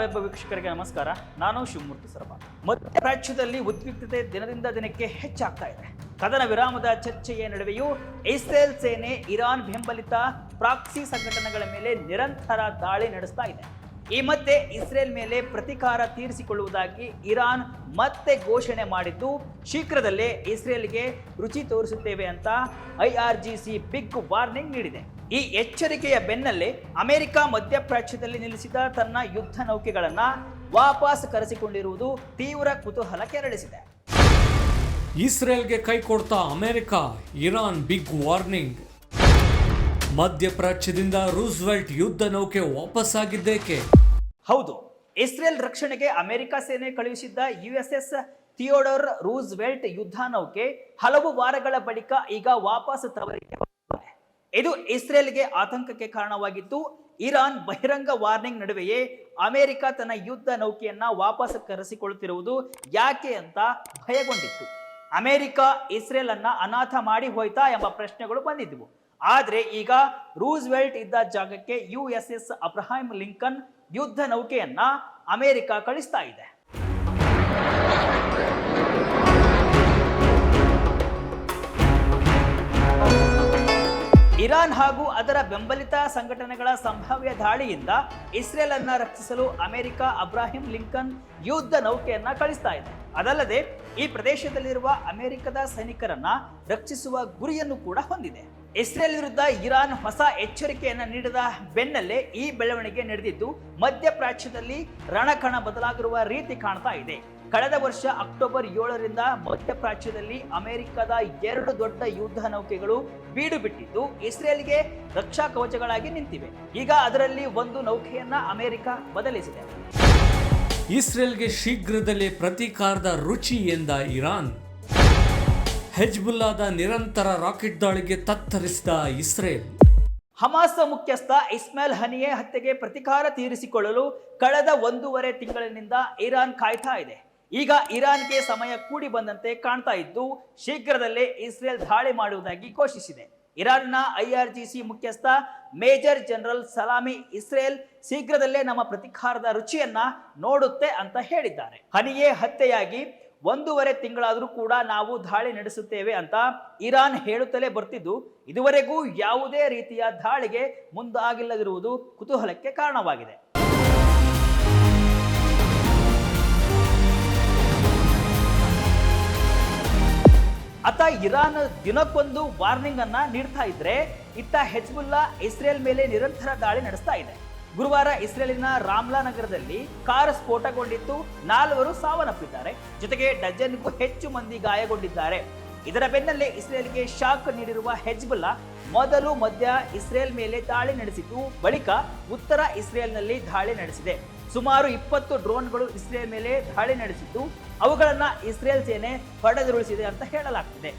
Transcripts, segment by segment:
Web ವೀಕ್ಷಕರಿಗೆ ನಮಸ್ಕಾರ. ನಾನು ಶಿವಮೂರ್ತಿ ಸರ್ಮ ಮಧ್ಯಪ್ರಾಚ್ಯದಲ್ಲಿ ಉದ್ವಿಗ್ನತೆ ದಿನದಿಂದ ದಿನಕ್ಕೆ ಹೆಚ್ಚಾಗ್ತಾ ಇದೆ. ಕದನ ವಿರಾಮದ ಚರ್ಚೆಯ ನಡುವೆಯೂ ಇಸ್ರೇಲ್ ಸೇನೆ ಇರಾನ್ ಬೆಂಬಲಿತ ಪ್ರಾಕ್ಸಿ ಸಂಘಟನೆಗಳ ಮೇಲೆ ನಿರಂತರ ದಾಳಿ ನಡೆಸ್ತಾ ಇದೆ. ಈ ಮಧ್ಯೆ ಇಸ್ರೇಲ್ ಮೇಲೆ ಪ್ರತಿಕಾರ ತೀರಿಸಿಕೊಳ್ಳುವುದಾಗಿ ಇರಾನ್ ಮತ್ತೆ ಘೋಷಣೆ ಮಾಡಿದ್ದು, ಶೀಘ್ರದಲ್ಲೇ ಇಸ್ರೇಲ್ಗೆ ರುಚಿ ತೋರಿಸುತ್ತೇವೆ ಅಂತ ಐಆರ್ಜಿಸಿ ಬಿಗ್ ವಾರ್ನಿಂಗ್ ನೀಡಿದೆ. ಈ ಎಚ್ಚರಿಕೆಯ ಬೆನ್ನಲ್ಲೇ ಅಮೆರಿಕ ಮಧ್ಯಪ್ರಾಚ್ಯದಲ್ಲಿ ನಿಲ್ಲಿಸಿದ ತನ್ನ ಯುದ್ಧ ನೌಕೆಗಳನ್ನ ವಾಪಸ್ ಕರೆಸಿಕೊಂಡಿರುವುದು ತೀವ್ರ ಕುತೂಹಲ ಕೆರಳಿಸಿದೆ ಇಸ್ರೇಲ್ಗೆ ಕೈ ಕೊಡ್ತಾ ಅಮೆರಿಕ ಇರಾನ್ ಬಿಗ್ ವಾರ್ನಿಂಗ್ ಮಧ್ಯಪ್ರಾಚ್ಯದಿಂದ ರೂಸ್ವೆಲ್ಟ್ ಯುದ್ಧ ನೌಕೆ ವಾಪಸ್ಸಾಗಿದ್ದೇಕೆ ಹೌದು ಇಸ್ರೇಲ್ ರಕ್ಷಣೆಗೆ ಅಮೆರಿಕ ಸೇನೆ ಕಳುಹಿಸಿದ್ದ ಯುಎಸ್ಎಸ್ ಥಿಯೋಡರ್ ರೂಸ್ವೆಲ್ಟ್ ಯುದ್ಧ ನೌಕೆ ಹಲವು ವಾರಗಳ ಬಳಿಕ ಈಗ ವಾಪಸ್ ತವರಿಗೆ. ಇದು ಇಸ್ರೇಲ್ಗೆ ಆತಂಕಕ್ಕೆ ಕಾರಣವಾಗಿತ್ತು. ಇರಾನ್ ಬಹಿರಂಗ ವಾರ್ನಿಂಗ್ ನಡುವೆಯೇ ಅಮೆರಿಕ ತನ್ನ ಯುದ್ಧ ನೌಕೆಯನ್ನ ವಾಪಸ್ ಕರೆಸಿಕೊಳ್ಳುತ್ತಿರುವುದು ಯಾಕೆ ಅಂತ ಭಯಗೊಂಡಿತ್ತು. ಅಮೆರಿಕ ಇಸ್ರೇಲ್ ಅನ್ನ ಅನಾಥ ಮಾಡಿ ಹೋಯ್ತಾ ಎಂಬ ಪ್ರಶ್ನೆಗಳು ಬಂದಿದ್ದವು ಆದರೆ ಈಗ ರೂಸ್ವೆಲ್ಟ್ ಇದ್ದ ಜಾಗಕ್ಕೆ U S S Abraham Lincoln ಯುದ್ಧ ನೌಕೆಯನ್ನ ಅಮೆರಿಕ ಕಳಿಸ್ತಾ ಇದೆ. ಇರಾನ್ ಹಾಗೂ ಅದರ ಬೆಂಬಲಿತ ಸಂಘಟನೆಗಳ ಸಂಭಾವ್ಯ ದಾಳಿಯಿಂದ ಇಸ್ರೇಲ್ ಅನ್ನ ರಕ್ಷಿಸಲು ಅಮೆರಿಕ ಅಬ್ರಾಹಿಂ ಲಿಂಕನ್ ಯುದ್ಧ ನೌಕೆಯನ್ನ ಕಳಿಸ್ತಾ ಇದೆ. ಅದಲ್ಲದೆ, ಈ ಪ್ರದೇಶದಲ್ಲಿರುವ ಅಮೆರಿಕದ ಸೈನಿಕರನ್ನ ರಕ್ಷಿಸುವ ಗುರಿಯನ್ನು ಕೂಡ ಹೊಂದಿದೆ. ಇಸ್ರೇಲ್ ವಿರುದ್ಧ ಇರಾನ್ ಹೊಸ ಎಚ್ಚರಿಕೆಯನ್ನ ನೀಡಿದ ಬೆನ್ನಲ್ಲೇ ಈ ಬೆಳವಣಿಗೆ ನಡೆದಿದ್ದು, ಮಧ್ಯಪ್ರಾಚ್ಯದಲ್ಲಿ ರಣಕಣ ಬದಲಾಗಿರುವ ರೀತಿ ಕಾಣ್ತಾ ಇದೆ. ಕಳೆದ ವರ್ಷ ಅಕ್ಟೋಬರ್ ಏಳರಿಂದ ಮಧ್ಯಪ್ರಾಚ್ಯದಲ್ಲಿ ಅಮೆರಿಕದ ಎರಡು ದೊಡ್ಡ ಯುದ್ಧ ನೌಕೆಗಳು ಬೀಡು ಬಿಟ್ಟಿದ್ದು ಇಸ್ರೇಲ್ಗೆ ರಕ್ಷಾ ಕವಚಗಳಾಗಿ ನಿಂತಿವೆ. ಈಗ ಅದರಲ್ಲಿ ಒಂದು ನೌಕೆಯನ್ನ ಅಮೆರಿಕ ಬದಲಿಸಿದೆ. ಇಸ್ರೇಲ್ಗೆ ಶೀಘ್ರದಲ್ಲೇ ಪ್ರತೀಕಾರದ ರುಚಿ ಎಂದ ಇರಾನ್. ಹೆಜ್ಬುಲ್ಲಾದ ನಿರಂತರ ರಾಕೆಟ್ ದಾಳಿಗೆ ತತ್ತರಿಸಿದ ಇಸ್ರೇಲ್. ಹಮಾಸ್ ಮುಖ್ಯಸ್ಥ ಇಸ್ಮಾಯಿಲ್ ಹನಿಯೇ ಹತ್ಯೆಗೆ ಪ್ರತಿಕಾರ ತೀರಿಸಿಕೊಳ್ಳಲು ಕಳೆದ ಒಂದೂವರೆ ತಿಂಗಳಿನಿಂದ ಇರಾನ್ ಕಾಯ್ತಾ ಇದೆ. ಈಗ ಇರಾನ್ಗೆ ಸಮಯ ಕೂಡಿ ಬಂದಂತೆ ಕಾಣ್ತಾ ಇದ್ದು, ಶೀಘ್ರದಲ್ಲೇ ಇಸ್ರೇಲ್ ದಾಳಿ ಮಾಡುವುದಾಗಿ ಘೋಷಿಸಿದೆ. ಇರಾನ್ನ ಐಆರ್ಜಿಸಿ ಮುಖ್ಯಸ್ಥ ಮೇಜರ್ ಜನರಲ್ ಸಲಾಮಿ ಇಸ್ರೇಲ್ ಶೀಘ್ರದಲ್ಲೇ ನಮ್ಮ ಪ್ರತಿಕಾರದ ರುಚಿಯನ್ನ ನೋಡುತ್ತೆ ಅಂತ ಹೇಳಿದ್ದಾರೆ. ಹನಿಯೇ ಹತ್ಯೆಯಾಗಿ ಒಂದೂವರೆ ತಿಂಗಳಾದರೂ ಕೂಡ ನಾವು ದಾಳಿ ನಡೆಸುತ್ತೇವೆ ಅಂತ ಇರಾನ್ ಹೇಳುತ್ತಲೇ ಬರ್ತಿದ್ದು. ಇದುವರೆಗೂ ಯಾವುದೇ ರೀತಿಯ ದಾಳಿಗೆ ಮುಂದಾಗಿಲ್ಲದಿರುವುದು ಕುತೂಹಲಕ್ಕೆ ಕಾರಣವಾಗಿದೆ. ಅತ ಇರಾನ್ ದಿನಕ್ಕೊಂದು ವಾರ್ನಿಂಗ್ ಅನ್ನ ನೀಡ್ತಾ ಇದ್ರೆ, ಇತ್ತ ಹೆಜ್ಬುಲ್ಲಾ ಇಸ್ರೇಲ್ ಮೇಲೆ ನಿರಂತರ ದಾಳಿ ನಡೆಸ್ತಾ ಇದೆ. ಗುರುವಾರ ಇಸ್ರೇಲಿನ ರಾಮ್ಲಾ ನಗರದಲ್ಲಿ ಕಾರ್ ಸ್ಫೋಟಗೊಂಡಿತ್ತು, ನಾಲ್ವರು ಸಾವನ್ನಪ್ಪಿದ್ದಾರೆ. ಜೊತೆಗೆ ಡಜನ್ಗೂ ಹೆಚ್ಚು ಮಂದಿ ಗಾಯಗೊಂಡಿದ್ದಾರೆ. ಇದರ ಬೆನ್ನಲ್ಲೇ ಇಸ್ರೇಲ್ಗೆ ಶಾಕ್ ನೀಡಿರುವ ಹೆಜ್ಬುಲ್ಲಾ ಮೊದಲು ಮಧ್ಯ ಇಸ್ರೇಲ್ ಮೇಲೆ ದಾಳಿ ನಡೆಸಿದ್ದು, ಬಳಿಕ ಉತ್ತರ ಇಸ್ರೇಲ್ನಲ್ಲಿ ದಾಳಿ ನಡೆಸಿದೆ. ಸುಮಾರು ಇಪ್ಪತ್ತು ಡ್ರೋನ್ಗಳು ಇಸ್ರೇಲ್ ಮೇಲೆ ದಾಳಿ ನಡೆಸಿದ್ದು, ಅವುಗಳನ್ನ ಇಸ್ರೇಲ್ ಸೇನೆ ಹೊಡೆದುರುಳಿಸಿದೆ ಅಂತ ಹೇಳಲಾಗ್ತಿದೆ.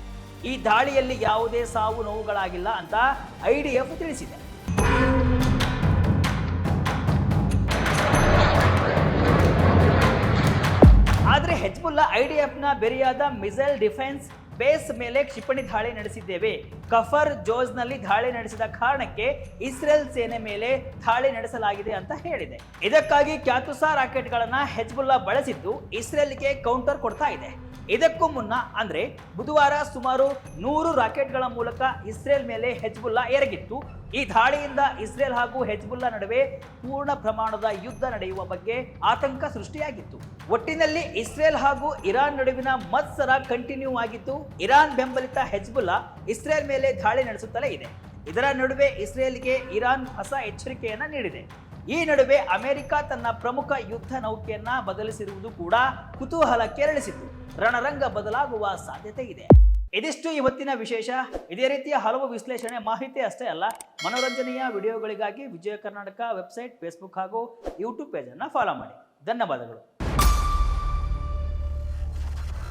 ಈ ದಾಳಿಯಲ್ಲಿ ಯಾವುದೇ ಸಾವು ನೋವುಗಳಾಗಿಲ್ಲ ಅಂತ ಐಡಿಎಫ್ ತಿಳಿಸಿದೆ. ಆದ್ರೆ ಹೆಜ್ಬುಲ್ಲಾ ನ ಬೆರಿಯಾದ ಮಿಸೈಲ್ ಡಿಫೆನ್ಸ್ ಬೇಸ್ ಮೇಲೆ ಕ್ಷಿಪಣಿ ದಾಳಿ ನಡೆಸಿದ್ದೇವೆ. ಕಫರ್ ಜೋಜ್ನಲ್ಲಿ ದಾಳಿ ನಡೆಸಿದ ಕಾರಣಕ್ಕೆ ಇಸ್ರೇಲ್ ಸೇನೆ ಮೇಲೆ ದಾಳಿ ನಡೆಸಲಾಗಿದೆ ಅಂತ ಹೇಳಿದೆ. ಇದಕ್ಕಾಗಿ ಕ್ಯಾತುಸಾ ರಾಕೆಟ್ಗಳನ್ನು ಹೆಜ್ಬುಲ್ಲಾ ಬಳಸಿದ್ದು ಇಸ್ರೇಲ್ಗೆ ಕೌಂಟರ್ ಕೊಡ್ತಾ ಇದೆ. ಇದಕ್ಕೂ ಮುನ್ನ ಅಂದ್ರೆ ಬುಧವಾರ ಸುಮಾರು ನೂರು ರಾಕೆಟ್ಗಳ ಮೂಲಕ ಇಸ್ರೇಲ್ ಮೇಲೆ ಹೆಜ್ಬುಲ್ಲಾ ಎರಗಿತ್ತು. ಈ ದಾಳಿಯಿಂದ ಇಸ್ರೇಲ್ ಹಾಗೂ ಹೆಜ್ಬುಲ್ಲಾ ನಡುವೆ ಪೂರ್ಣ ಪ್ರಮಾಣದ ಯುದ್ಧ ನಡೆಯುವ ಬಗ್ಗೆ ಆತಂಕ ಸೃಷ್ಟಿಯಾಗಿತ್ತು. ಒಟ್ಟಿನಲ್ಲಿ ಇಸ್ರೇಲ್ ಹಾಗೂ ಇರಾನ್ ನಡುವಿನ ಮತ್ಸರ ಕಂಟಿನ್ಯೂ ಆಗಿದ್ದು, ಇರಾನ್ ಬೆಂಬಲಿತ ಹೆಜ್ಬುಲ್ಲಾ ಇಸ್ರೇಲ್ ಮೇಲೆ ದಾಳಿ ನಡೆಸುತ್ತಲೇ ಇದೆ. ಇದರ ನಡುವೆ ಇಸ್ರೇಲ್ಗೆ ಇರಾನ್ ಹೊಸ ಎಚ್ಚರಿಕೆಯನ್ನು ನೀಡಿದೆ. ಈ ನಡುವೆ ಅಮೆರಿಕ ತನ್ನ ಪ್ರಮುಖ ಯುದ್ಧ ನೌಕೆಯನ್ನ ಬದಲಿಸಿರುವುದು ಕೂಡ ಕುತೂಹಲ ಕೆರಳಿಸಿತು ರಣರಂಗ ಬದಲಾಗುವ ಸಾಧ್ಯತೆ ಇದೆ. ಇದಿಷ್ಟು ಇವತ್ತಿನ ವಿಶೇಷ. ಇದೇ ರೀತಿಯ ಹಲವು ವಿಶ್ಲೇಷಣೆ ಮಾಹಿತಿ ಅಷ್ಟೇ ಅಲ್ಲ, ಮನೋರಂಜನೆಯ ವಿಡಿಯೋಗಳಿಗಾಗಿ ವಿಜಯ ಕರ್ನಾಟಕ ವೆಬ್ಸೈಟ್, ಫೇಸ್ಬುಕ್ ಹಾಗೂ ಯೂಟ್ಯೂಬ್ ಪೇಜನ್ನು ಫಾಲೋ ಮಾಡಿ. ಧನ್ಯವಾದಗಳು.